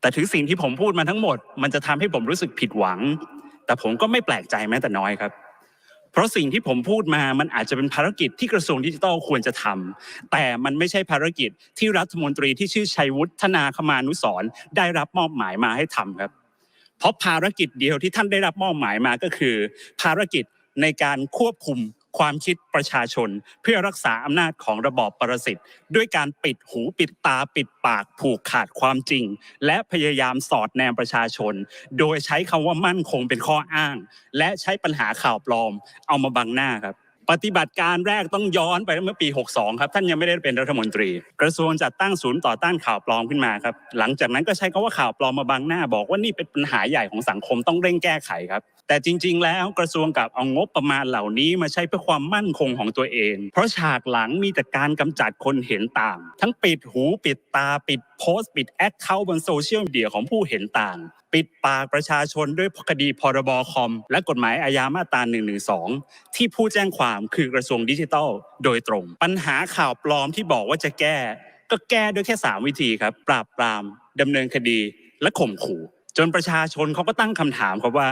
แต่ถึงสิ่งที่ผมพูดมาทั้งหมด มันจะทำให้ผมรู้สึกผิดหวัง แต่ผมก็ไม่แปลกใจแม้แต่น้อยครับ เพราะสิ่งที่ผมพูดมามันอาจจะเป็นภารกิจที่กระทรวงดิจิทัลควรจะทำแต่มันไม่ใช่ภารกิจที่รัฐมนตรีที่ชื่อชัยวุฒนาคมานุสรได้รับมอบหมายมาให้ทำครับ เพราะภารกิจเดียวที่ท่านได้รับมอบหมายมาก็คือ ภารกิจในการควบคุม ความคิดประชาชนเพื่อรักษาอำนาจของระบอบประสิทธิ์ด้วยการปิดหูปิดตาปิดปากผูกขาดความจริง และพยายามสอดแนมประชาชน โดยใช้คำว่ามั่นคงเป็นข้ออ้าง และใช้ปัญหาข่าวปลอม เอามาบังหน้าครับปฏิบัติการแรกต้องย้อนไปเมื่อปี 62 ครับ ท่านยังไม่ได้เป็นรัฐมนตรี กระทรวงจัดตั้งศูนย์ต่อต้านข่าวปลอมขึ้นมาครับ หลังจากนั้นก็ใช้คำว่าข่าวปลอมมาบังหน้า บอกว่านี่เป็นปัญหาใหญ่ของสังคมต้องเร่งแก้ไขครับ แต่จริง ๆ แล้วกระทรวงกับเอางบประมาณเหล่านี้มาใช้เพื่อความมั่นคงของตัวเอง เพราะฉากหลังมีแต่การกำจัดคนเห็นต่าง ทั้งปิดหูปิดตาปิดโพสต์ ปิดแอคเคาท์บนโซเชียลมีเดียของผู้เห็นต่าง ปิดปากประชาชนด้วยคดีพรบคอม และกฎหมายอาญามาตรา112ที่ผู้แจ้งความคือกระทรวงดิจิทัล โดยตรง ปัญหาข่าวปลอมที่บอกว่าจะแก้ ก็แก้ด้วยแค่ 3 วิธีครับ ปราบปรามดำเนินคดีและข่มขู่ จนประชาชนเขาก็ตั้งคำถามครับว่า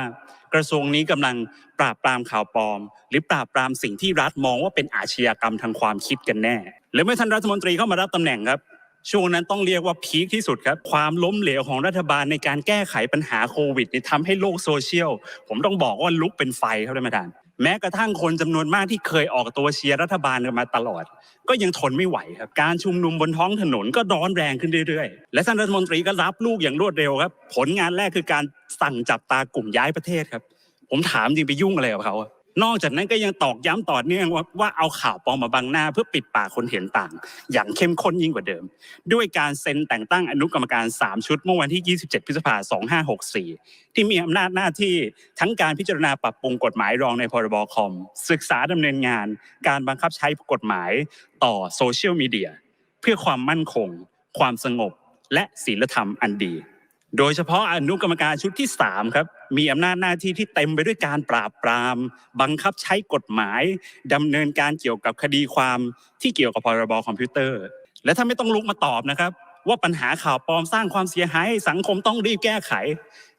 กระทรวงนี้กำลังปราบปรามข่าวปลอม หรือปราบปรามสิ่งที่รัฐมองว่าเป็นอาชญากรรมทางความคิดกันแน่ และเมื่อท่านรัฐมนตรีเข้ามารับตำแหน่งครับ ช่วงนั้นต้องเรียกว่าพีคที่สุดครับ ความล้มเหลวของรัฐบาลในการแก้ไขปัญหาโควิดนี่ทำให้โลกโซเชียล ผมต้องบอกว่าลุกเป็นไฟครับท่านประธาน แม้กระทั่งคนจำนวนมากที่เคยออกตัวเชียร์รัฐบาลกันมาตลอด ก็ยังทนไม่ไหวครับ การชุมนุมบนท้องถนนก็ร้อนแรงขึ้นเรื่อยๆ และท่านรัฐมนตรีก็รับลูกอย่างรวดเร็วครับ ผลงานแรกคือการสั่งจับตากลุ่มย้ายประเทศครับ ผมถามจริงไปยุ่งอะไรกับเขาอะ นอกจากนั้นก็ยังตอกย้ำต่อเนื่องว่าว่าเอาข่าวปลอมมาบังหน้า เพื่อปิดปากคนเห็นต่าง อย่างเข้มข้นยิ่งกว่าเดิม ด้วยการเซ็นแต่งตั้งอนุกรรมการ 3 ชุดเมื่อวันที่ 27 พฤษภาคม 2564 ที่มีอำนาจหน้าที่ทั้งการพิจารณาปรับปรุงกฎหมายรองในพรบคอม ศึกษาดำเนินงาน การบังคับใช้กฎหมายต่อโซเชียลมีเดียเพื่อความมั่นคง ความสงบ และศีลธรรมอันดี โดยเฉพาะอนุกรรมการชุดที่3ครับมีอำนาจหน้าที่ที่เต็มไปด้วยการปราบปราม บังคับใช้กฎหมายดำเนินการเกี่ยวกับคดีความที่เกี่ยวกับพรบคอมพิวเตอร์ และถ้าไม่ต้องลุกมาตอบนะครับ ว่าปัญหาข่าวปลอมสร้างความเสียหายให้สังคมต้องรีบแก้ไข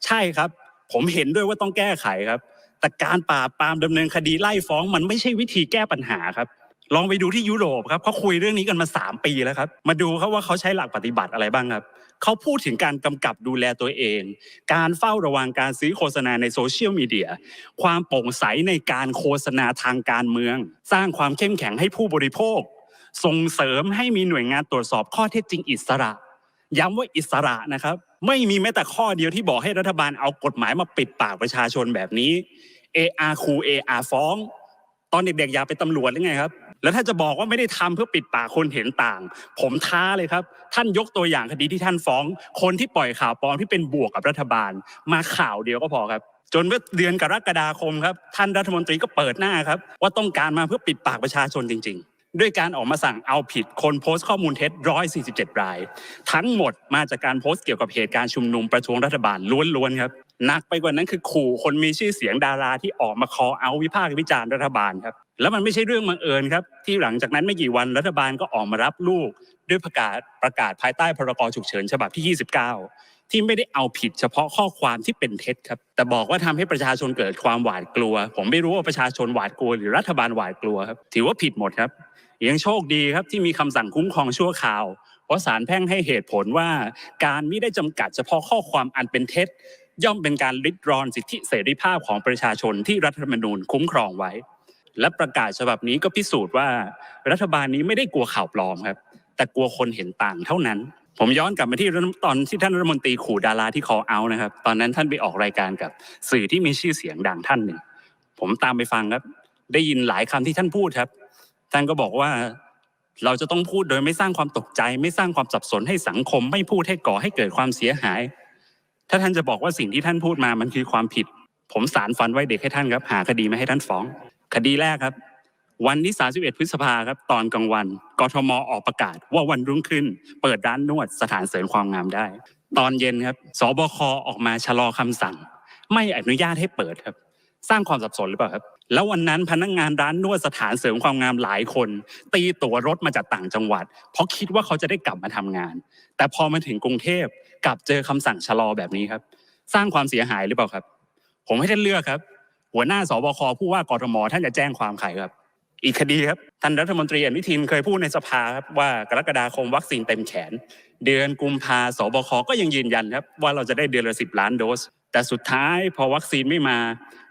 ใช่ครับ ผมเห็นด้วยว่าต้องแก้ไขครับ แต่การปราบปรามดำเนินคดีไล่ฟ้องมันไม่ใช่วิธีแก้ปัญหาครับ ลองไปดูที่ยุโรปครับเขาคุยเรื่องนี้กันมา 3 ปีแล้วครับ มาดูครับว่าเขาใช้หลักปฏิบัติอะไรบ้างครับเขาพูดถึงการกำกับดูแลตัวเอง การเฝ้าระวังการซื้อโฆษณาในโซเชียลมีเดีย ความโปร่งใสในการโฆษณาทางการเมือง สร้างความเข้มแข็งให้ผู้บริโภค ส่งเสริมให้มีหน่วยงานตรวจสอบข้อเท็จจริงอิสระ ย้ำว่าอิสระนะครับ ไม่มีแม้แต่ข้อเดียวที่บอกให้รัฐบาลเอากฎหมายมาปิดปากประชาชนแบบนี้ AR คู AR ฟ้อง ตอนเด็กๆอยากเป็นตำรวจหรือไงครับ แล้วถ้าจะบอกว่าไม่ได้ทำเพื่อปิดปากคนเห็นต่าง ผมท้าเลยครับ ท่านยกตัวอย่างคดีที่ท่านฟ้อง คนที่ปล่อยข่าวปลอมที่เป็นบวกกับรัฐบาล มาข่าวเดียวก็พอครับ จนเมื่อเดือนกรกฎาคมครับ ท่านรัฐมนตรีก็เปิดหน้าครับ ว่าต้องการมาเพื่อปิดปากประชาชนจริง ๆ ด้วยการออกมาสั่งเอาผิดคนโพสต์ข้อมูลเท็จ 147 ราย ทั้งหมดมาจากการโพสต์เกี่ยวกับเหตุการณ์ชุมนุมประท้วงรัฐบาลล้วนๆครับหนักไปกว่านั้นคือขู่คนมีชื่อเสียงดาราที่ออกมาคอเอาวิพากษ์วิจารณ์รัฐบาลครับ แล้วมันไม่ใช่เรื่องบังเอิญครับ ที่หลังจากนั้นไม่กี่วันรัฐบาลก็ออกมารับลูกด้วยประกาศประกาศภายใต้พรกฉุกเฉินฉบับที่ 29 ที่ไม่ได้เอาผิดเฉพาะข้อความที่เป็นเท็จครับ แต่บอกว่าทำให้ประชาชนเกิดความหวาดกลัว ผมไม่รู้ว่าประชาชนหวาดกลัว หรือรัฐบาลหวาดกลัวครับถือว่าผิดหมดครับยังโชคดีครับที่มีคำสั่งคุ้มครองชั่วคราว เพราะศาลแพ่งให้เหตุผลว่า การไม่ได้จำกัดเฉพาะข้อความอันเป็นเท็จ ย่อมเป็นการลิดรอนสิทธิเสรีภาพของประชาชนที่รัฐธรรมนูญคุ้มครองไว้ และประกาศฉบับนี้ก็พิสูจน์ว่ารัฐบาลนี้ไม่ได้กลัวข่าวปลอมครับ แต่กลัวคนเห็นต่างเท่านั้น ผมย้อนกลับมาที่ตอนที่ท่านรัฐมนตรีขู่ดาราที่คอเอานะครับ ตอนนั้นท่านไปออกรายการกับสื่อที่มีชื่อเสียงดังท่านหนึ่งผมตามไปฟังครับ ได้ยินหลายคำที่ท่านพูดครับ ท่านก็บอกว่าเราจะต้องพูดโดยไม่สร้างความตกใจ ไม่สร้างความสับสนให้สังคม ไม่พูดให้ก่อให้เกิดความเสียหาย ถ้าท่านจะบอกว่าสิ่งที่ท่านพูดมามันคือความผิด ผมสารฟันไว้เด็กให้ท่านครับ หาคดีมาให้ท่านฟ้อง คดีแรกครับ วันที่ 31 พฤษภาครับ ตอนกลางวันกทมออกประกาศว่าวันรุ่งขึ้น เปิดร้านนวดสถานเสริมความงามได้ ตอนเย็นครับสบคออกมาชะลอคำสั่ง ไม่อนุญาตให้เปิดครับ สร้างความสับสนหรือเปล่าครับ แล้ววันนั้นพนักงานร้านนวดสถานเสริมความงามหลายคน ตีตั๋วรถมาจากต่างจังหวัด เพราะคิดว่าเขาจะได้กลับมาทำงาน แต่พอมาถึงกรุงเทพกลับเจอคำสั่งชะลอแบบนี้ครับ สร้างความเสียหายหรือเปล่าครับ ผมให้ท่านเลือกครับ หัวหน้าสบคผู้ว่ากทมท่านจะแจ้งความใครครับ อีกคดีครับท่านรัฐมนตรีอนุทินเคยพูดในสภาครับว่ากรกฎาคมวัคซีนเต็มแขน เดือนกุมภาสบคก็ยังยืนยันครับว่าเราจะได้เดือนละสิบล้านโดส แต่สุดท้ายพอวัคซีนไม่มา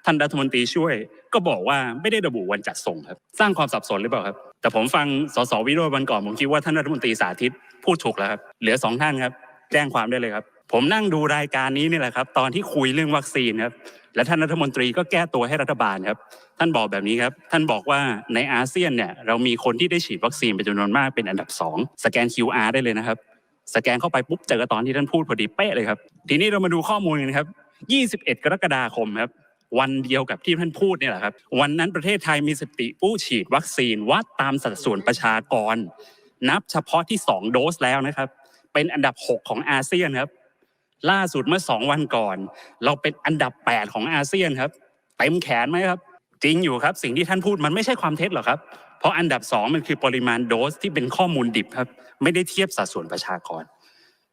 ท่านรัฐมนตรีช่วย ก็บอกว่าไม่ได้ระบุวันจัดส่งครับ สร้างความสับสนหรือเปล่าครับแต่ผมฟังสสวิโรจน์วันก่อนผมคิดว่าท่านรัฐมนตรีสาธิตพูดถูกแล้วครับเหลือสองท่านครับ แจ้งความได้เลยครับ ผมนั่งดูรายการนี้นี่แหละครับ ตอนที่คุยเรื่องวัคซีนครับ และท่านรัฐมนตรีก็แก้ตัวให้รัฐบาลครับ ท่านบอกแบบนี้ครับ ท่านบอกว่าในอาเซียนเนี่ยเรามีคนที่ได้ฉีดวัคซีนเป็นจำนวนมากเป็นอันดับ 2 สแกน QR ได้เลยนะครับ สแกนเข้าไปปุ๊บเจอตอนที่ท่านพูดพอดีเป๊ะเลยครับ ทีนี้เรามาดูข้อมูลกันครับ 21 กรกฎาคมครับวันเดียวกับที่ท่านพูดเนี่ยแหละครับ วันนั้นประเทศไทยมีสติผู้ฉีดวัคซีนวัดตามสัดส่วนประชากร นับเฉพาะที่ 2 โดสแล้วนะครับ เป็นอันดับ 6 ของอาเซียนครับ ล่าสุดเมื่อ2วันก่อน เราเป็นอันดับ 8 ของอาเซียนครับเต็มแขนไหมครับ จริงอยู่ครับ สิ่งที่ท่านพูดมันไม่ใช่ความเท็จหรอกครับ เพราะอันดับ 2 มันคือปริมาณโดสที่เป็นข้อมูลดิบครับ ไม่ได้เทียบสัดส่วนประชากร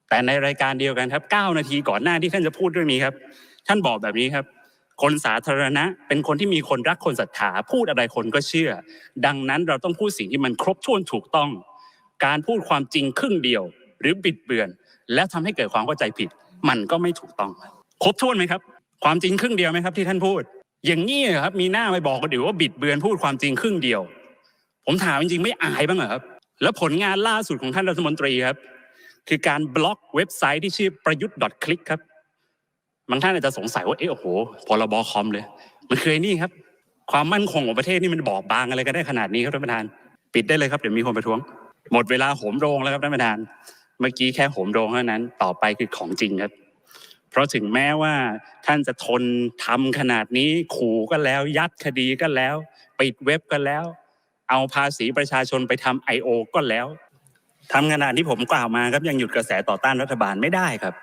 แต่ในรายการเดียวกันครับ9นาทีก่อนหน้าที่ท่านจะพูดเรื่องนี้ครับ ท่านบอกแบบนี้ครับ คนสาธารณะเป็นคนที่มีคนรักคนศรัทธาพูดอะไรคนก็เชื่อ ดังนั้นเราต้องพูดสิ่งที่มันครบถ้วนถูกต้อง การพูดความจริงครึ่งเดียว หรือบิดเบือน และทำให้เกิดความเข้าใจผิด มันก็ไม่ถูกต้อง ครบถ้วนไหมครับ ความจริงครึ่งเดียวไหมครับที่ท่านพูด อย่างนี้ครับมีหน้าไปบอกกันเดี๋ยวว่าบิดเบือนพูดความจริงครึ่งเดียว ผมถามจริงๆไม่อายบ้างเหรอครับ แล้วผลงานล่าสุดของท่านรัฐมนตรีครับ คือการบล็อกเว็บไซต์ที่ชื่อประยุทธ์ .click ครับบางท่านอาจจะสงสัยว่าเอ๊ะโอ้โหพรบคอมเลย มันคือไอ้นี่ครับ ความมั่นคงของประเทศนี่มันบอบบางอะไรกันได้ขนาดนี้ครับท่านประธาน ปิดได้เลยครับเดี๋ยวมีคนประท้วง หมดเวลาโหมโรงแล้วครับท่านประธาน เมื่อกี้แค่โหมโรงเท่านั้นต่อไปคือของจริงครับ เพราะถึงแม้ว่าท่านจะทนทำขนาดนี้ขู่ก็แล้ว ยัดคดีก็แล้ว ปิดเว็บก็แล้ว เอาภาษีประชาชนไปทำ I.O. ก็แล้วทำขนาดที่ผมกล่าวมาครับยังหยุดกระแสต่อต้านรัฐบาลไม่ได้ครับ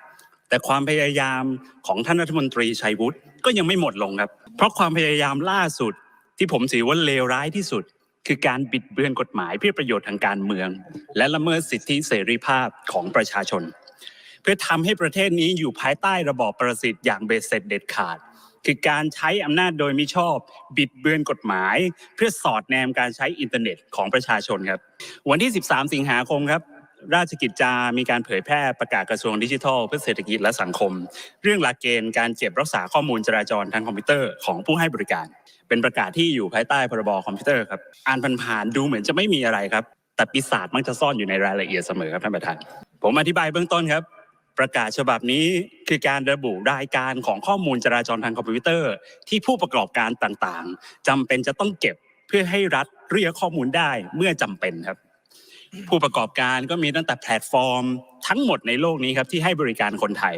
แต่ความพยายามของท่านรัฐมนตรีชัยวุฒิก็ยังไม่หมดลงครับ เพราะความพยายามล่าสุดที่ผมถือว่าเลวร้ายที่สุด คือการบิดเบือนกฎหมายเพื่อประโยชน์ทางการเมือง และละเมิดสิทธิเสรีภาพของประชาชน เพื่อทำให้ประเทศนี้อยู่ภายใต้ระบอบประสิทธิ์อย่างเบ็ดเสร็จเด็ดขาด คือการใช้อำนาจโดยมิชอบ บิดเบือนกฎหมาย เพื่อสอดแนมการใช้อินเทอร์เน็ตของประชาชนครับ วันที่ 13 สิงหาคมครับ ราชกิจจามีการเผยแพร่ประกาศกระทรวงดิจิทัล เพื่อเศรษฐกิจและสังคม เรื่องหลักเกณฑ์การเก็บรักษาข้อมูลจราจรทางคอมพิวเตอร์ของผู้ให้บริการ เป็นประกาศที่อยู่ภายใต้พรบคอมพิวเตอร์ครับอ่านผ่านๆดูเหมือนจะไม่มีอะไรครับ แต่ปีศาจมักจะซ่อนอยู่ในรายละเอียดเสมอครับท่านประธาน ผมอธิบายเบื้องต้นครับ ประกาศฉบับนี้คือการระบุรายการของข้อมูลจราจรทางคอมพิวเตอร์ ที่ผู้ประกอบการต่างๆจำเป็นจะต้องเก็บเพื่อให้รัฐเรียกข้อมูลได้เมื่อจำเป็นครับ ผู้ประกอบการก็มีตั้งแต่แพลตฟอร์ม ทั้งหมดในโลกนี้ครับที่ให้บริการคนไทย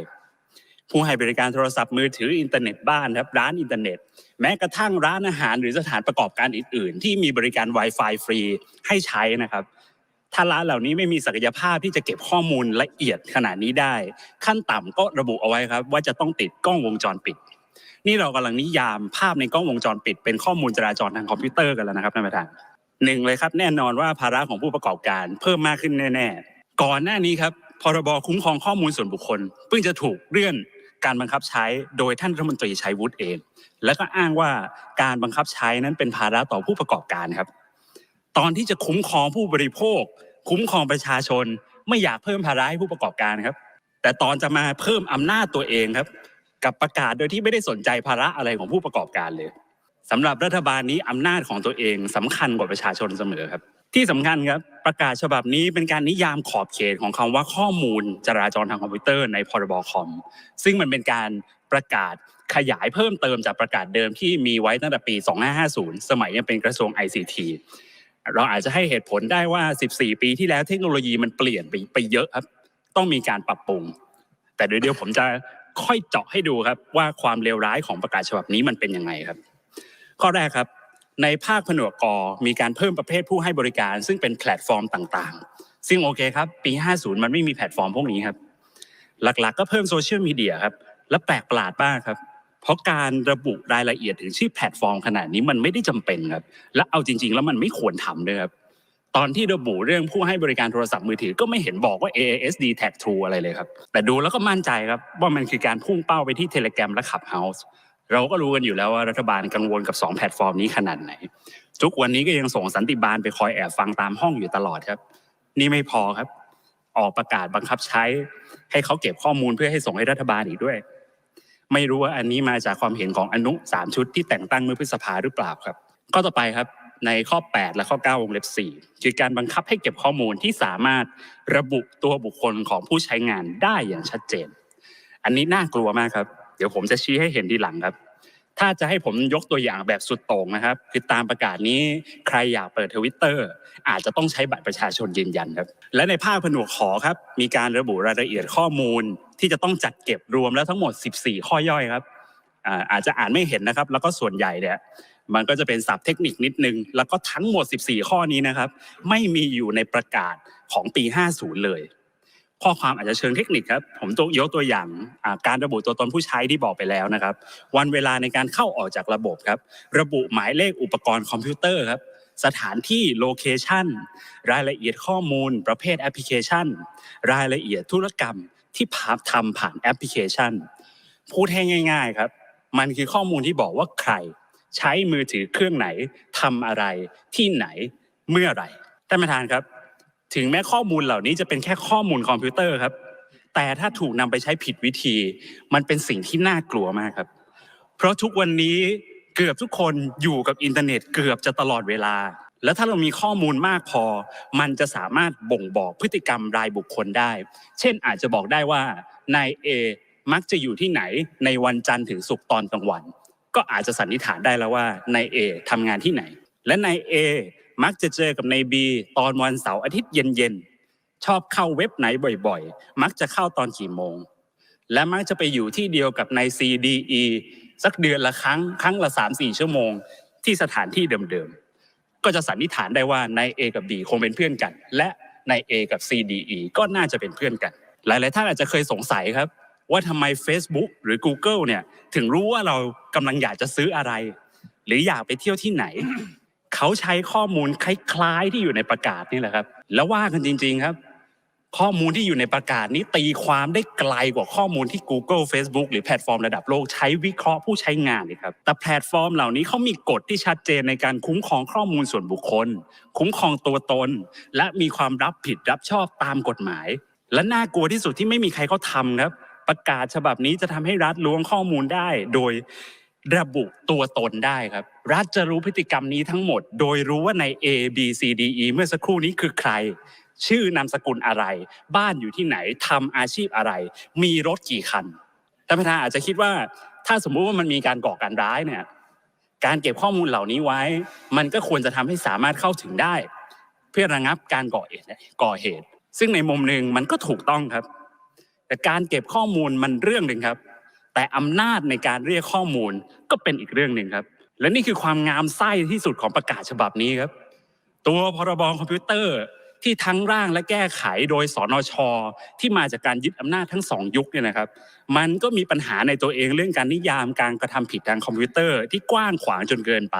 ผู้ให้บริการโทรศัพท์มือถืออินเทอร์เน็ตบ้านครับร้านอินเทอร์เน็ต แม้กระทั่งร้านอาหารหรือสถานประกอบการอื่น ๆ ที่มีบริการ Wi-Fi ฟรีให้ใช้นะครับถ้าร้านเหล่านี้ไม่มีศักยภาพที่จะเก็บข้อมูลละเอียดขนาดนี้ได้ ขั้นต่ำก็ระบุเอาไว้ครับ ว่าจะต้องติดกล้องวงจรปิด นี่เรากำลังนิยามภาพในกล้องวงจรปิด เป็นข้อมูลจราจรทางคอมพิวเตอร์กันแล้วนะครับท่านประธาน หนึ่งเลยครับแน่นอนว่าภาระของผู้ประกอบการเพิ่มมากขึ้นแน่ ๆ ก่อนหน้านี้ครับพรบคุ้มครองข้อมูลส่วนบุคคลเพิ่งจะถูกเลื่อนการบังคับใช้โดยท่านรัฐมนตรีชัยวุฒิเอง แล้วก็อ้างว่าการบังคับใช้นั้นเป็นภาระต่อผู้ประกอบการครับ ตอนที่จะคุ้มครองผู้บริโภค คุ้มครองประชาชน ไม่อยากเพิ่มภาระให้ผู้ประกอบการครับ แต่ตอนจะมาเพิ่มอำนาจตัวเองครับ กับประกาศโดยที่ไม่ได้สนใจภาระอะไรของผู้ประกอบการเลย สำหรับรัฐบาลนี้อำนาจของตัวเองสำคัญกว่าประชาชนเสมอครับ ที่สำคัญครับประกาศฉบับนี้เป็นการนิยามขอบเขตของคำว่าข้อมูลจราจรทางคอมพิวเตอร์ในพรบคอม ซึ่งมันเป็นการประกาศขยายเพิ่มเติมจากประกาศเดิมที่มีไว้ตั้งแต่ปี 2550 สมัยยังเป็นกระทรวง ICT เราอาจจะให้เหตุผลได้ว่า 14 ปีที่แล้วเทคโนโลยีมันเปลี่ยนไปไปเยอะครับ ต้องมีการปรับปรุง แต่เดี๋ยเดี๋ยวผมจะค่อยเจาะให้ดูครับว่าความเลวร้ายของประกาศฉบับนี้มันเป็นยังไงครับ ข้อแรกครับ ในภาคผนวกกมีการเพิ่มประเภทผู้ให้บริการ ซึ่งเป็นแพลตฟอร์มต่างๆ ซึ่งโอเคครับ ปี 50 มันไม่มีแพลตฟอร์มพวกนี้ครับ หลักๆ ก็เพิ่มโซเชียลมีเดียครับ และแปลกประหลาดมากครับ เพราะการระบุรายละเอียดถึงชื่อแพลตฟอร์มขนาดนี้มันไม่ได้จำเป็นครับ และเอาจริง ๆ แล้วมันไม่ควรทำด้วยครับตอนที่ระบุเรื่องผู้ให้บริการโทรศัพท์มือถือก็ไม่เห็นบอกว่า AASD Tag True อะไรเลยครับ แต่ดูแล้วก็มั่นใจครับ ว่ามันคือการพุ่งเป้าไปที่ Telegram และ Clubhouse เราก็รู้กันอยู่แล้วว่ารัฐบาลกังวลกับ 2 แพลตฟอร์มนี้ขนาดไหน ทุกวันนี้ก็ยังส่งสันติบาลไปคอยแอบฟังตามห้องอยู่ตลอดครับ นี่ไม่พอครับ ออกประกาศบังคับใช้ ให้เขาเก็บข้อมูลเพื่อให้ส่งให้รัฐบาลอีกด้วย ไม่รู้ว่าอันนี้มาจากความเห็นของอนุสามชุดที่แต่งตั้งเมื่อพฤษภาหรือเปล่าครับ ข้อต่อไปครับในข้อ 8 และข้อ 9 วงเล็บ 4 คือการบังคับให้เก็บข้อมูลที่สามารถระบุตัวบุคคลของผู้ใช้งานได้อย่างชัดเจน อันนี้น่ากลัวมากครับ เดี๋ยวผมจะชี้ให้เห็นทีหลังครับ ถ้าจะให้ผมยกตัวอย่างแบบสุดโต่งนะครับ คือตามประกาศนี้ใครอยากเปิดทวิตเตอร์อาจจะต้องใช้บัตรประชาชนยืนยันครับ และในภาคผนวกขอครับ มีการระบุรายละเอียดข้อมูลที่จะต้องจัดเก็บรวมแล้วทั้งหมด 14 ข้อย่อยครับอ่าอาจจะอ่านไม่เห็นนะครับ แล้วก็ส่วนใหญ่เนี่ยมันก็จะเป็นศัพท์เทคนิคนิดนึง แล้วก็ทั้งหมด 14 ข้อนี้นะครับ ไม่มีอยู่ในประกาศของปี 50 เลย ข้อความอาจจะเชิงเทคนิคครับ ผมตยกตัวอย่างการระบุตัวตนผู้ใช้ที่บอกไปแล้วนะครับ วันเวลาในการเข้าออกจากระบบครับ ระบุหมายเลขอุปกรณ์คอมพิวเตอร์ครับสถานที่โลเคชันรายละเอียดข้อมูล ประเภทแอปพลิเคชัน รายละเอียดธุรกรรมที่พาทำผ่านแอปพลิเคชัน พูดให้ง่าย ๆครับ มันคือข้อมูลที่บอกว่าใคร ใช้มือถือเครื่องไหนทำอะไรที่ไหนเมื่อไหร่ท่านประธานครับ ถึงแม้ข้อมูลเหล่านี้จะเป็นแค่ข้อมูลคอมพิวเตอร์ครับ แต่ถ้าถูกนำไปใช้ผิดวิธี มันเป็นสิ่งที่น่ากลัวมากครับ เพราะทุกวันนี้เกือบทุกคนอยู่กับอินเทอร์เน็ตเกือบจะตลอดเวลา แล้วถ้าเรามีข้อมูลมากพอ มันจะสามารถบ่งบอกพฤติกรรมรายบุคคลได้ เช่นอาจจะบอกได้ว่านายเอมักจะอยู่ที่ไหนในวันจันทร์ถึงศุกร์ตอนกลางวัน ก็อาจจะสันนิษฐานได้แล้วว่านายเอทำงานที่ไหน และนายเอ มักจะเจอกับนายบีตอนวันเสาร์อาทิตย์เย็นๆ ชอบเข้าเว็บไหนบ่อยๆ มักจะเข้าตอนกี่โมง และมักจะไปอยู่ที่เดียวกับนาย CDE สักเดือนละครั้งครั้งละ 3-4 ชั่วโมง ที่สถานที่เดิมๆ ก็จะสันนิษฐานได้ว่านาย A กับ B คงเป็นเพื่อนกัน และนาย A กับ CDE ก็น่าจะเป็นเพื่อนกัน หลายๆท่านอาจจะเคยสงสัยครับ ว่าทำไม Facebook หรือ Google เนี่ยถึงรู้ว่าเรากำลังอยากจะซื้ออะไร หรืออยากไปเที่ยวที่ไหน เขาใช้ข้อมูลคล้ายๆที่อยู่ในประกาศนี่แหละครับ แล้วว่ากันจริง ๆครับ ข้อมูลที่อยู่ในประกาศนี้ตีความได้ไกลกว่าข้อมูลที่ Google Facebook หรือแพลตฟอร์มระดับโลกใช้วิเคราะห์ผู้ใช้งานเลยครับแต่แพลตฟอร์มเหล่านี้เขามีกฎที่ชัดเจนในการคุ้มครองข้อมูลส่วนบุคคล คุ้มครองตัวตน และมีความรับผิดรับชอบตามกฎหมาย และน่ากลัวที่สุดที่ไม่มีใครเขาทำครับ ประกาศฉบับนี้จะทำให้รัฐล้วงข้อมูลได้โดย ระบุตัวตนได้ครับ รัฐจะรู้พฤติกรรมนี้ทั้งหมด โดยรู้ว่าใน A B C D E เมื่อสักครู่นี้คือใคร ชื่อนามสกุลอะไร บ้านอยู่ที่ไหนทำอาชีพอะไร มีรถกี่คันท่านประธานอาจจะคิดว่า ถ้าสมมุติว่ามันมีการก่อการร้ายเนี่ยการเก็บข้อมูลเหล่านี้ไว้ มันก็ควรจะทำให้สามารถเข้าถึงได้ เพื่อระงับการก่อเหตุก่อเหตุ ซึ่งในมุมหนึ่งมันก็ถูกต้องครับ แต่การเก็บข้อมูลมันเรื่องหนึ่งครับ แต่อำนาจในการเรียกข้อมูลก็เป็นอีกเรื่องหนึ่งครับ และนี่คือความงามไส้ที่สุดของประกาศฉบับนี้ครับ ตัวพรบคอมพิวเตอร์ที่ทั้งร่างและแก้ไขโดยสนช ที่มาจากการยึดอำนาจทั้งสองยุคเนี่ยนะครับ มันก็มีปัญหาในตัวเองเรื่องการนิยามการกระทำผิดทางคอมพิวเตอร์ที่กว้างขวางจนเกินไป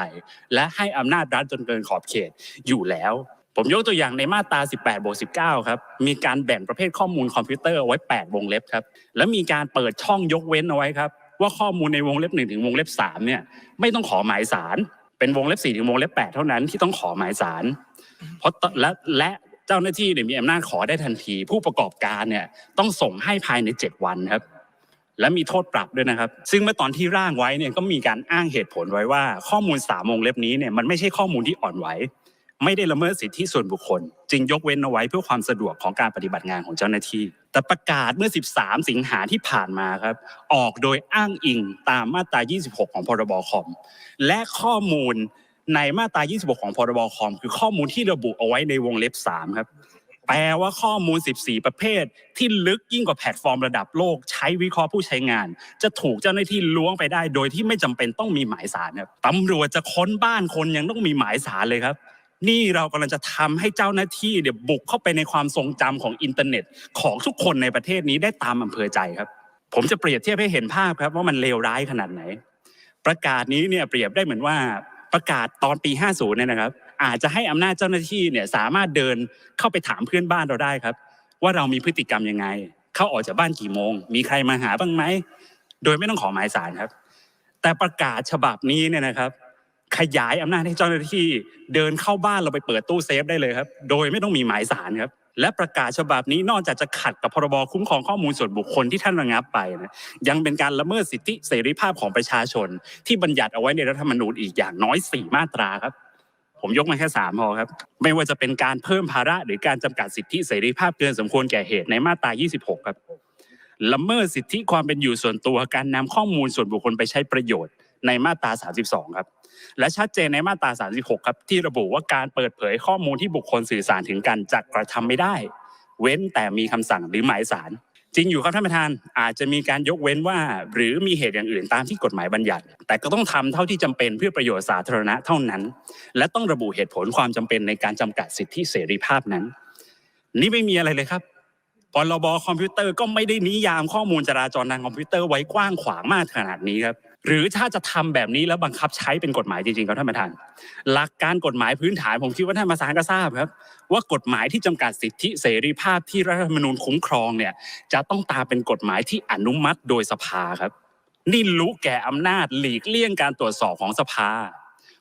และให้อำนาจรัฐจนเกินขอบเขตอยู่แล้ว ผมยกตัวอย่างในมาตรา 18บวก19 ครับ มีการแบ่งประเภทข้อมูลคอมพิวเตอร์เอาไว้ 8 วงเล็บครับ และมีการเปิดช่องยกเว้นเอาไว้ครับ ว่าข้อมูลในวงเล็บ 1 ถึงวงเล็บ 3 เนี่ย ไม่ต้องขอหมายสาร เป็นวงเล็บ 4 ถึงวงเล็บ 8 เท่านั้นที่ต้องขอหมายสาร เพราะและและเจ้าหน้าที่เนี่ยมีอำนาจขอได้ทันที ผู้ประกอบการเนี่ยต้องส่งให้ภายใน 7 วันครับ และมีโทษปรับด้วยนะครับ ซึ่งเมื่อตอนที่ร่างไว้เนี่ยก็มีการอ้างเหตุผลไว้ว่า ข้อมูลสามวงเล็บนี้เนี่ยมันไม่ใช่ข้อมูลที่อ่อนไหว ไม่ได้ละเมิดสิทธิส่วนบุคคล จึงยกเว้นเอาไว้เพื่อความสะดวกของการปฏิบัติงานของเจ้าหน้าที่ แต่ประกาศเมื่อ 13 สิงหาที่ผ่านมาครับ ออกโดยอ้างอิงตามมาตรา 26 ของพรบคอม และข้อมูลในมาตรา 26 ของพรบคอม คือข้อมูลที่ระบุเอาไว้ในวงเล็บ 3 ครับ แปลว่าข้อมูล 14 ประเภท ที่ลึกยิ่งกว่าแพลตฟอร์มระดับโลก ใช้วิเคราะห์ผู้ใช้งาน จะถูกเจ้าหน้าที่ล้วงไปได้ โดยที่ไม่จำเป็นต้องมีหมายสารครับตำรวจจะค้นบ้านคนยังต้องมีหมายสารเลยครับ นี่เรากำลังจะทำให้เจ้าหน้าที่เดี๋ยวบุกเข้าไปในความทรงจำของอินเทอร์เน็ตของทุกคนในประเทศนี้ได้ตามอำเภอใจครับ ผมจะเปรียบเทียบให้เห็นภาพครับว่ามันเลวร้ายขนาดไหน ประกาศนี้เนี่ยเปรียบได้เหมือนว่าประกาศตอนปี 50 เนี่ยนะครับ อาจจะให้อำนาจเจ้าหน้าที่เนี่ยสามารถเดินเข้าไปถามเพื่อนบ้านเราได้ครับ ว่าเรามีพฤติกรรมยังไง เข้าออกจากบ้านกี่โมง มีใครมาหาบ้างไหม โดยไม่ต้องขอหมายสารครับ แต่ประกาศฉบับนี้เนี่ยนะครับ ขยายอำนาจให้เจ้าหน้าที่เดินเข้าบ้านเราไปเปิดตู้เซฟได้เลยครับ โดยไม่ต้องมีหมายสารครับ และประกาศฉบับนี้นอกจากจะขัดกับพรบคุ้มครองข้อมูลส่วนบุคคลที่ท่านระงับไปนะยังเป็นการละเมิดสิทธิเสรีภาพของประชาชน ที่บัญญัติเอาไว้ในรัฐธรรมนูญอีกอย่างน้อยสี่มาตราครับ ผมยกมาแค่สามพอครับ ไม่ว่าจะเป็นการเพิ่มภาระหรือการจำกัดสิทธิเสรีภาพเกินสมควรแก่เหตุในมาตรา 26 ครับละเมิดสิทธิความเป็นอยู่ส่วนตัวการนำข้อมูลส่วนบุคคลไปใช้ประโยชน์ในมาตรา 32 ครับ และชัดเจนในมาตรา 36 ครับ ที่ระบุว่าการเปิดเผยข้อมูลที่บุคคลสื่อสารถึงกันจะกระทำไม่ได้ เว้นแต่มีคำสั่งหรือหมายสารจริงอยู่ครับท่านประธานอาจจะมีการยกเว้นว่า หรือมีเหตุอย่างอื่นตามที่กฎหมายบัญญัติ แต่ก็ต้องทำเท่าที่จำเป็นเพื่อประโยชน์สาธารณะเท่านั้น และต้องระบุเหตุผลความจำเป็นในการจำกัดสิทธิเสรีภาพนั้น นี่ไม่มีอะไรเลยครับพรบคอมพิวเตอร์ก็ไม่ได้นิยามข้อมูลจราจรทางคอมพิวเตอร์ไว้กว้างขวางมากขนาดนี้ครับ หรือถ้าจะทำแบบนี้แล้วบังคับใช้เป็นกฎหมายจริงๆครับท่านประธาน หลักการกฎหมายพื้นฐานผมคิดว่าท่านมาสารก็ทราบครับ ว่ากฎหมายที่จำกัดสิทธิเสรีภาพที่รัฐธรรมนูญคุ้มครองเนี่ยจะต้องตามเป็นกฎหมายที่อนุมัติโดยสภาครับ นี่รู้แก่อำนาจหลีกเลี่ยงการตรวจสอบของสภา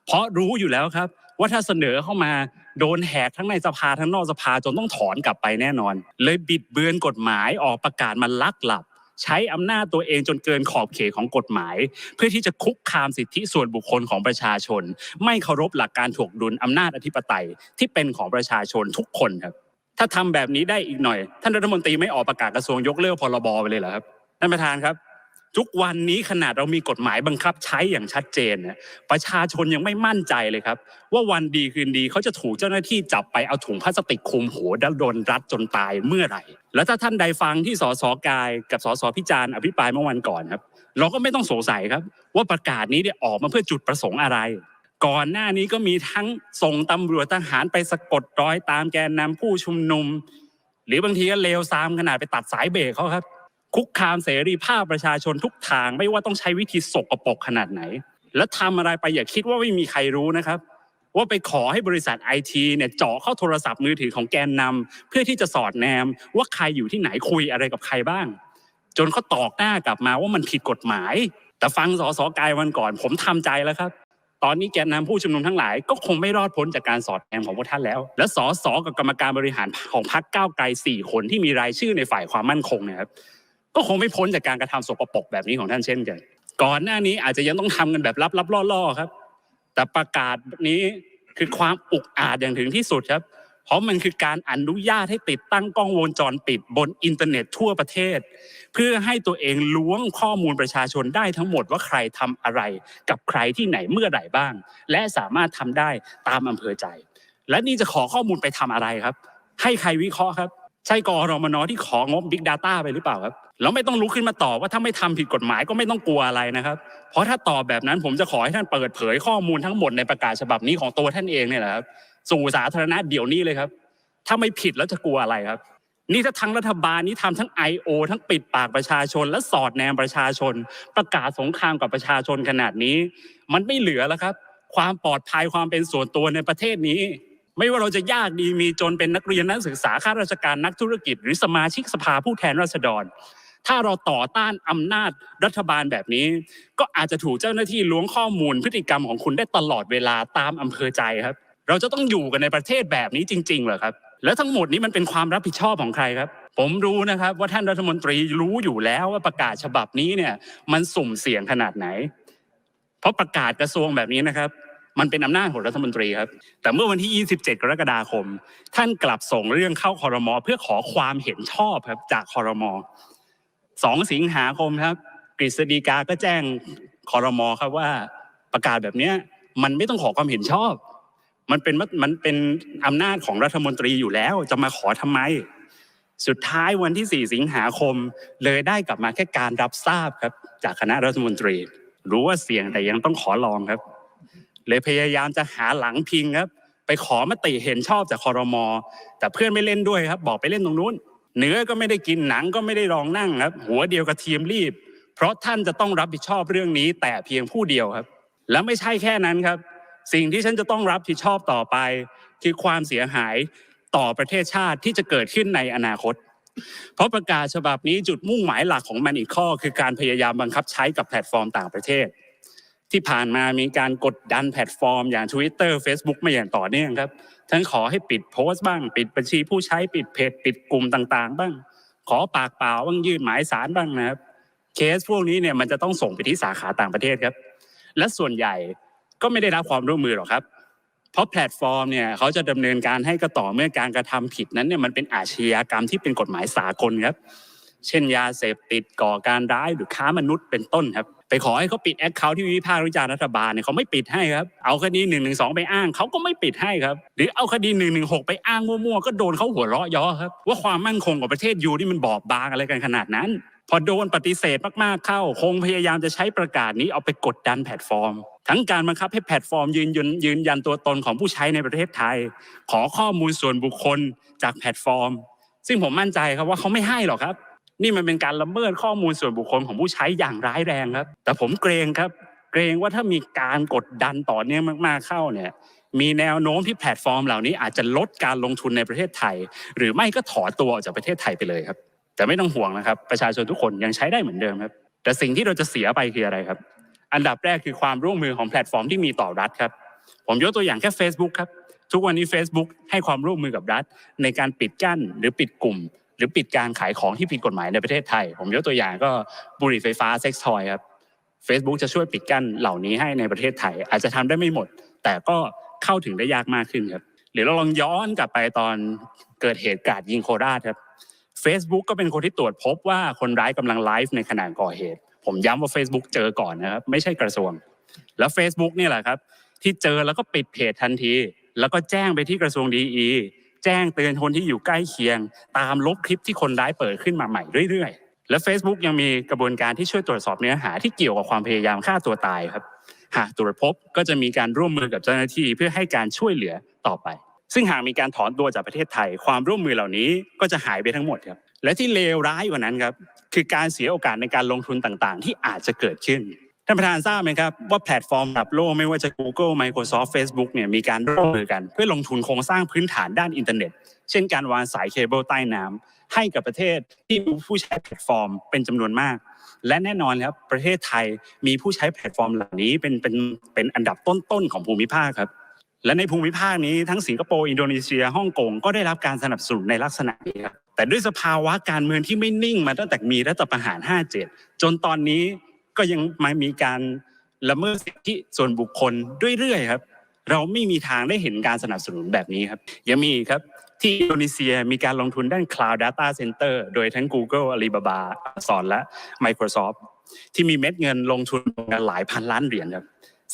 เพราะรู้อยู่แล้วครับ ว่าถ้าเสนอเข้ามาโดนแหกทั้งในสภาทั้งนอกสภาจนต้องถอนกลับไปแน่นอน เลยบิดเบือนกฎหมายออกประกาศมันลักหลับ ใช้อำนาจตัวเองจนเกินขอบเขตของกฎหมาย เพื่อที่จะคุกคามสิทธิส่วนบุคคลของประชาชน ไม่เคารพหลักการถ่วงดุลอำนาจอธิปไตยที่เป็นของประชาชนทุกคนครับ ถ้าทำแบบนี้ได้อีกหน่อย ท่านรัฐมนตรีไม่ออกประกาศกระทรวงยกเลิกพรบไปเลยเหรอครับท่านประธานครับ ทุกวันนี้ขนาดเรามีกฎหมายบังคับใช้อย่างชัดเจนเนี่ยประชาชนยังไม่มั่นใจเลยครับ ว่าวันดีคืนดีเขาจะถูกเจ้าหน้าที่จับไปเอาถุงพลาสติกคลุมหัวแล้วโดนรัดจนตายเมื่อไหร่ แล้วถ้าท่านใดฟังที่สสกาย กับสสพิจารณ์อภิปรายเมื่อวันก่อนครับ เราก็ไม่ต้องสงสัยครับ ว่าประกาศนี้เนี่ยออกมาเพื่อจุดประสงค์อะไรก่อนหน้านี้ก็มีทั้งส่งตำรวจทหารไปสะกดรอยตามแกนนำผู้ชุมนุม หรือบางทีก็เลวซามขนาดไปตัดสายเบรกเขาครับ คุกคามเสรีภาพประชาชนทุกทาง ไม่ว่าต้องใช้วิธีสกปรกขนาดไหน แล้วทำอะไรไปอย่าคิดว่าไม่มีใครรู้นะครับ ว่าไปขอให้บริษัทไอทีเนี่ยเจาะเข้าโทรศัพท์มือถือของแกนนำเพื่อที่จะสอดแนม ว่าใครอยู่ที่ไหนคุยอะไรกับใครบ้าง จนเขาตอกหน้ากลับมาว่ามันผิดกฎหมาย แต่ฟังสสกายวันก่อน ผมทำใจแล้วครับตอนนี้แกนนำผู้ชุมนุมทั้งหลายก็คงไม่รอดพ้นจากการสอดแนมของพวกท่านแล้ว และสสกับกรรมการบริหารของพรรคก้าวไกลสี่คนที่มีรายชื่อในฝ่ายความมั่นคงเนะครับ ก็คงไม่พ้นจากการกระทำสกปรกแบบนี้ของท่านเช่นกัน ก่อนหน้านี้อาจจะยังต้องทำกันแบบลับๆล่อๆครับ แต่ประกาศนี้คือความอุกอาจอย่างถึงที่สุดครับ เพราะมันคือการอนุญาตให้ติดตั้งกล้องวงจรปิดบนอินเทอร์เน็ตทั่วประเทศ เพื่อให้ตัวเองล้วงข้อมูลประชาชนได้ทั้งหมดว่าใครทำอะไร กับใครที่ไหนเมื่อไหร่บ้าง และสามารถทำได้ตามอำเภอใจ และนี่จะขอข้อมูลไปทำอะไรครับ ให้ใครวิเคราะห์ครับ ใช่กอรมนที่ของบ Big Data ไปหรือเปล่าครับแล้วไม่ต้องลุกขึ้นมาตอบว่าถ้าไม่ทำผิดกฎหมายก็ไม่ต้องกลัวอะไรนะครับ เพราะถ้าตอบแบบนั้นผมจะขอให้ท่านเปิดเผยข้อมูลทั้งหมดในประกาศฉบับนี้ของตัวท่านเองเนี่ยแหละครับสู่สาธารณะเดี๋ยวนี้เลยครับ ถ้าไม่ผิดแล้วจะกลัวอะไรครับ นี่ถ้าทั้งรัฐบาลนี้ทำทั้ง I.O. ทั้งปิดปากประชาชน และสอดแนมประชาชน ประกาศสงครามกับประชาชนขนาดนี้ มันไม่เหลือแล้วครับ ความปลอดภัยความเป็นส่วนตัวในประเทศนี้ ไม่ว่าเราจะยากดีมีจนเป็นนักเรียนนักศึกษาข้าราชการนักธุรกิจ หรือสมาชิกสภาผู้แทนราษฎร ถ้าเราต่อต้านอำนาจรัฐบาลแบบนี้ ก็อาจจะถูกเจ้าหน้าที่ล้วงข้อมูลพฤติกรรมของคุณได้ตลอดเวลาตามอำเภอใจครับ เราจะต้องอยู่กันในประเทศแบบนี้จริงๆเหรอครับ แล้วทั้งหมดนี้มันเป็นความรับผิดชอบของใครครับผมรู้นะครับว่าท่านรัฐมนตรีรู้อยู่แล้วว่าประกาศฉบับนี้เนี่ยมันสุ่มเสี่ยงขนาดไหน เพราะประกาศกระทรวงแบบนี้นะครับ มันเป็นอำนาจของรัฐมนตรีครับ แต่เมื่อวันที่ 27 กรกฎาคม ท่านกลับส่งเรื่องเข้าคอรมอเพื่อขอความเห็นชอบครับจากคอรมอสองสิงหาคมครับ กฤษฎีกาก็แจ้งคอรมอครับว่าประกาศแบบนี้มันไม่ต้องขอความเห็นชอบ มันเป็นมันเป็นอำนาจของรัฐมนตรีอยู่แล้วจะมาขอทำไม สุดท้ายวันที่ 4 สิงหาคม เลยได้กลับมาแค่การรับทราบครับ จากคณะรัฐมนตรี รู้ว่าเสี่ยงแต่ยังต้องขอลองครับ เลยพยายามจะหาหลังพิงครับ ไปขอมติเห็นชอบจากคอรมอแต่เพื่อนไม่เล่นด้วยครับ บอกไปเล่นตรงนู้นเนื้อก็ไม่ได้กินหนังก็ไม่ได้ลองนั่งครับ หัวเดียวกับทีมรีบ เพราะท่านจะต้องรับผิดชอบเรื่องนี้ แต่เพียงผู้เดียวครับ และไม่ใช่แค่นั้นครับ สิ่งที่ฉันจะต้องรับผิดชอบต่อไป คือความเสียหายต่อประเทศชาติที่จะเกิดขึ้นในอนาคต เพราะประกาศฉบับนี้จุดมุ่งหมายหลักของมันอีกข้อ คือการพยายามบังคับใช้กับแพลตฟอร์มต่างประเทศ ที่ผ่านมามีการกดดันแพลตฟอร์มอย่าง Twitter Facebook มาอย่างต่อเนื่องครับ ทั้งขอให้ปิดโพสต์บ้าง ปิดบัญชีผู้ใช้ปิดเพจปิดกลุ่มต่าง ๆ บ้าง ขอปากเปล่าบ้างยื่นหมายสารบ้างนะครับ เคสพวกนี้เนี่ยมันจะต้องส่งไปที่สาขาต่างประเทศครับ และส่วนใหญ่ก็ไม่ได้รับความร่วมมือหรอกครับ เพราะแพลตฟอร์มเนี่ยเขาจะดำเนินการให้ก็ต่อเมื่อการกระทำผิดนั้นเนี่ยมันเป็นอาชญากรรมที่เป็นกฎหมายสากลครับ เช่นยาเสพติดก่อการร้ายหรือค้ามนุษย์เป็นต้นครับ ไปขอให้เขาปิดแอคเคาท์ที่วิพากษ์วิจารณ์รัฐบาลเนี่ยเขาไม่ปิดให้ครับ เอาคดีหนึ่งหนึ่งสองไปอ้างเขาก็ไม่ปิดให้ครับ หรือเอาคดีหนึ่งหนึ่งหกไปอ้างมั่วๆก็โดนเขาหัวเราะย้อครับ ว่าความมั่นคงของประเทศยูนี่มันบอบบางอะไรกันขนาดนั้น พอโดนปฏิเสธมากๆเข้า คงพยายามจะใช้ประกาศนี้เอาไปกดดันแพลตฟอร์ม ทั้งการบังคับให้แพลตฟอร์มยืนยันยืนยันตัวตนของผู้ใช้ในประเทศไทย ขอข้อมูลส่วนบุคคลจากแพลตฟอร์ม ซึ่งผมมั่นใจครับว่าเขาไม่ให้หรอกครับ นี่มันเป็นการละเมิดข้อมูลส่วนบุคคลของผู้ใช้อย่างร้ายแรงครับ แต่ผมเกรงครับ เกรงว่าถ้ามีการกดดันต่อเนื่องมากๆเข้าเนี่ย มีแนวโน้มที่แพลตฟอร์มเหล่านี้อาจจะลดการลงทุนในประเทศไทย หรือไม่ก็ถอนตัวออกจากประเทศไทยไปเลยครับ แต่ไม่ต้องห่วงนะครับ ประชาชนทุกคนยังใช้ได้เหมือนเดิมครับ แต่สิ่งที่เราจะเสียไปคืออะไรครับ อันดับแรกคือความร่วมมือของแพลตฟอร์มที่มีต่อรัฐครับ ผมยกตัวอย่างแค่ Facebook ครับทุกวันนี้ Facebook ให้ความร่วมมือกับรัฐ ในการปิดกั้นหรือปิดกลุ่ม หรือปิดการขายของที่ผิดกฎหมายในประเทศไทย ผมยกตัวอย่างก็บุหรี่ไฟฟ้าเซ็กซ์ทอยครับ Facebook จะช่วยปิดกั้นเหล่านี้ให้ในประเทศไทย อาจจะทำได้ไม่หมด แต่ก็เข้าถึงได้ยากมากขึ้นครับหรือเราลองย้อนกลับไปตอนเกิดเหตุการณ์ยิงโคราชครับ Facebook ก็เป็นคนที่ตรวจพบว่าคนร้ายกำลังไลฟ์ในขณะก่อเหตุ ผมย้ำว่า Facebook เจอก่อนนะครับ ไม่ใช่กระทรวง แล้ว Facebook นี่แหละครับ ที่เจอแล้วก็ปิดเพจทันที แล้วก็แจ้งไปที่กระทรวงดีอี แจ้งเตือนคนที่อยู่ใกล้เคียง ตามลบคลิปที่คนร้ายเปิดขึ้นมาใหม่เรื่อยๆ และ Facebook ยังมีกระบวนการที่ช่วยตรวจสอบเนื้อหาที่เกี่ยวกับความพยายามฆ่าตัวตายครับ หากตรวจพบก็จะมีการร่วมมือกับเจ้าหน้าที่เพื่อให้การช่วยเหลือต่อไป ซึ่งหากมีการถอนตัวจากประเทศไทย ความร่วมมือเหล่านี้ก็จะหายไปทั้งหมดครับและที่เลวร้ายกว่านั้นครับคือการเสียโอกาสในการลงทุนต่างๆ ที่อาจจะเกิดขึ้น ท่านประธานทราบไหมครับว่าแพลตฟอร์มระดับโลกไม่ว่าจะ Google Microsoft Facebook เนี่ยมีการร่วมมือกัน เพื่อลงทุนโครงสร้างพื้นฐานด้านอินเทอร์เน็ต เช่นการวางสายเคเบิลใต้น้ำให้กับประเทศที่มีผู้ใช้แพลตฟอร์มเป็นจำนวนมาก และแน่นอนครับประเทศไทยมีผู้ใช้แพลตฟอร์มเหล่านี้เป็นเป็นเป็นอันดับต้นๆของภูมิภาคครับและในภูมิภาคนี้ทั้งสิงคโปร์อินโดนีเซียฮ่องกงก็ได้รับการสนับสนุนในลักษณะนี้ครับแต่ด้วยสภาวะการเมืองที่ไม่นิ่งมาตั้งแต่มีรัฐประหาร 57 จนตอนนี้ ก็ยังมามีการละเมิดสิทธิส่วนบุคคลด้วยเรื่อยครับ เราไม่มีทางได้เห็นการสนับสนุนแบบนี้ครับ ยังมีครับที่อินโดนีเซียมีการลงทุนด้าน Cloud Data Center โดยทั้ง Google Alibaba Amazon และ Microsoft ที่มีเม็ดเงินลงทุนกันหลายพันล้านเหรียญครับ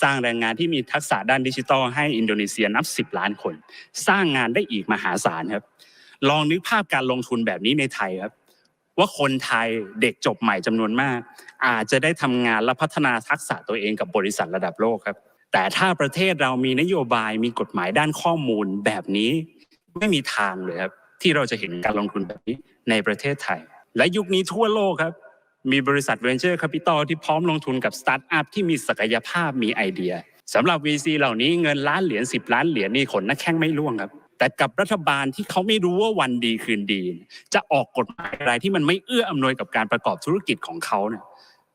สร้างแรงงานที่มีทักษะด้านดิจิทัลให้อินโดนีเซียนับสิบล้านคน สร้างงานได้อีกมหาศาลครับ ลองนึกภาพการลงทุนแบบนี้ในไทยครับ ว่าคนไทยเด็กจบใหม่จำนวนมาก อาจจะได้ทำงานและพัฒนาทักษะตัวเองกับบริษัทระดับโลกครับ แต่ถ้าประเทศเรามีนโยบายมีกฎหมายด้านข้อมูลแบบนี้ ไม่มีทางเลยครับ ที่เราจะเห็นการลงทุนแบบนี้ในประเทศไทย และยุคนี้ทั่วโลกครับ มีบริษัท Venture Capital ที่พร้อมลงทุนกับสตาร์ทอัพที่มีศักยภาพมีไอเดียสำหรับ VC เหล่านี้เงินล้านเหรียญ10 ล้านเหรียญนี่ขนนักแข้งไม่ร่วงครับ แต่กับรัฐบาลที่เขาไม่รู้ว่าวันดีคืนดี จะออกกฎหมายอะไรที่มันไม่เอื้ออำนวยกับการประกอบธุรกิจของเขาเนี่ย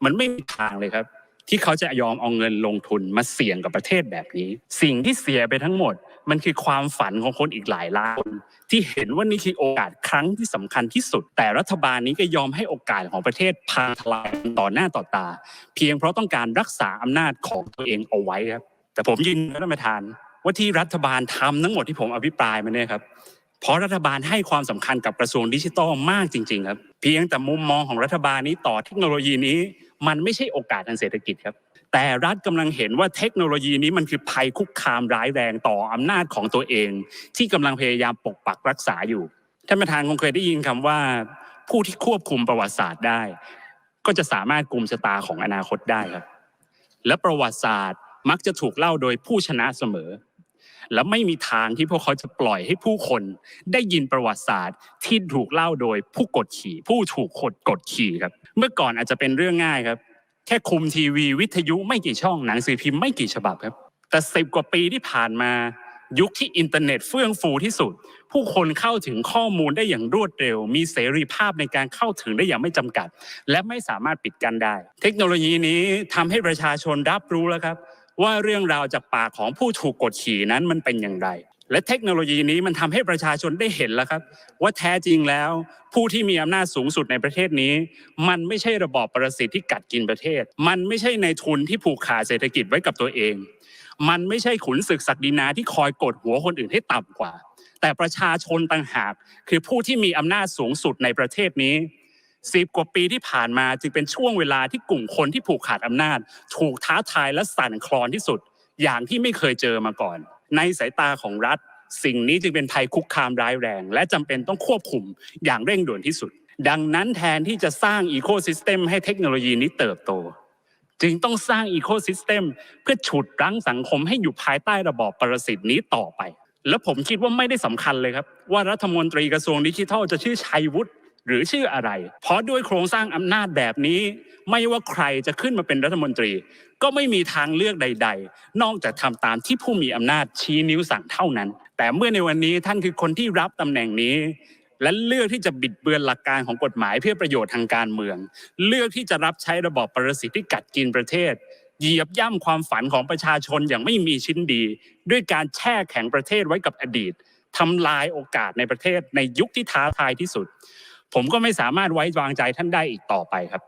มันไม่มีทางเลยครับ ที่เขาจะยอมเอาเงินลงทุนมาเสี่ยงกับประเทศแบบนี้ สิ่งที่เสียไปทั้งหมด มันคือความฝันของคนอีกหลายล้านคนที่เห็นว่านี่คือโอกาสครั้งที่สำคัญที่สุด แต่รัฐบาลนี้ก็ยอมให้โอกาสของประเทศพังทลายต่อหน้าต่อตา เพียงเพราะต้องการรักษาอำนาจของตัวเองเอาไว้ครับแต่ผมยืนยันท่านประธาน ว่าที่รัฐบาลทำทั้งหมดที่ผมอภิปรายมาเนี่ยครับเพราะรัฐบาลให้ความสำคัญกับกระทรวงดิจิทัลมากจริง ๆ ครับ เพียงแต่มุมมองของรัฐบาลนี้ต่อเทคโนโลยีนี้ มันไม่ใช่โอกาสทางเศรษฐกิจครับ แต่รัฐกำลังเห็นว่าเทคโนโลยีนี้มันคือภัยคุกคามร้ายแรงต่ออำนาจของตัวเอง ที่กำลังพยายามปกปักรักษาอยู่ท่านประธานคงเคยได้ยินคำว่า ผู้ที่ควบคุมประวัติศาสตร์ได้ ก็จะสามารถกลุ่มชะตาของอนาคตได้ครับ และประวัติศาสตร์มักจะถูกเล่าโดยผู้ชนะเสมอ และไม่มีทางที่พวกเขาจะปล่อยให้ผู้คน ได้ยินประวัติศาสตร์ที่ถูกเล่าโดยผู้กดขี่ ผู้ถูกกดกดขี่ครับ เมื่อก่อนอาจจะเป็นเรื่องง่ายครับ แค่คุมทีวีวิทยุไม่กี่ช่องหนังสือพิมพ์ไม่กี่ฉบับครับ แต่สิบกว่าปีที่ผ่านมายุคที่อินเทอร์เน็ตเฟื่องฟูที่สุด ผู้คนเข้าถึงข้อมูลได้อย่างรวดเร็ว มีเสรีภาพในการเข้าถึงได้อย่างไม่จำกัด และไม่สามารถปิดกั้นได้ เทคโนโลยีนี้ทำให้ประชาชนรับรู้แล้วครับ ว่าเรื่องราวจากปากของผู้ถูกกดขี่นั้นมันเป็นอย่างไร และเทคโนโลยีนี้มันทำให้ประชาชนได้เห็นแล้วครับ ว่าแท้จริงแล้ว ผู้ที่มีอำนาจสูงสุดในประเทศนี้ มันไม่ใช่ระบอบประสิทธิ์ที่กัดกินประเทศ มันไม่ใช่ในทุนที่ผูกขาดเศรษฐกิจไว้กับตัวเอง มันไม่ใช่ขุนศึกศักดินาที่คอยกดหัวคนอื่นให้ต่ำกว่า แต่ประชาชนต่างหากคือผู้ที่มีอำนาจสูงสุดในประเทศนี้ สิบกว่าปีที่ผ่านมาจึงเป็นช่วงเวลาที่กลุ่มคนที่ผูกขาดอำนาจ ถูกท้าทายและสั่นคลอนที่สุด อย่างที่ไม่เคยเจอมาก่อน ในสายตาของรัฐ สิ่งนี้จึงเป็นภัยคุกคามร้ายแรง และจำเป็นต้องควบคุมอย่างเร่งด่วนที่สุด ดังนั้นแทนที่จะสร้างอีโคซิสเต็มให้เทคโนโลยีนี้เติบโต จึงต้องสร้างอีโคซิสเต็มเพื่อฉุดรั้งสังคมให้อยู่ภายใต้ระบอบประสิทธินี้ต่อไป แล้วผมคิดว่าไม่ได้สำคัญเลยครับ ว่ารัฐมนตรีกระทรวงดิจิทัลจะชื่อชัยวุฒิ หรือชื่ออะไร เพราะด้วยโครงสร้างอำนาจแบบนี้ ไม่ว่าใครจะขึ้นมาเป็นรัฐมนตรี ก็ไม่มีทางเลือกใด ๆ นอกจากทำตามที่ผู้มีอำนาจชี้นิ้วสั่งเท่านั้น แต่เมื่อในวันนี้ท่านคือคนที่รับตำแหน่งนี้และเลือกที่จะบิดเบือนหลักการของกฎหมายเพื่อประโยชน์ทางการเมือง เลือกที่จะรับใช้ระบอบประสิทธิที่กัดกินประเทศ เหยียบย่ำความฝันของประชาชนอย่างไม่มีชิ้นดี ด้วยการแช่แข็งประเทศไว้กับอดีตทำลายโอกาสในประเทศในยุคที่ท้าทายที่สุด ผมก็ไม่สามารถไว้วางใจท่านได้อีกต่อไปครับ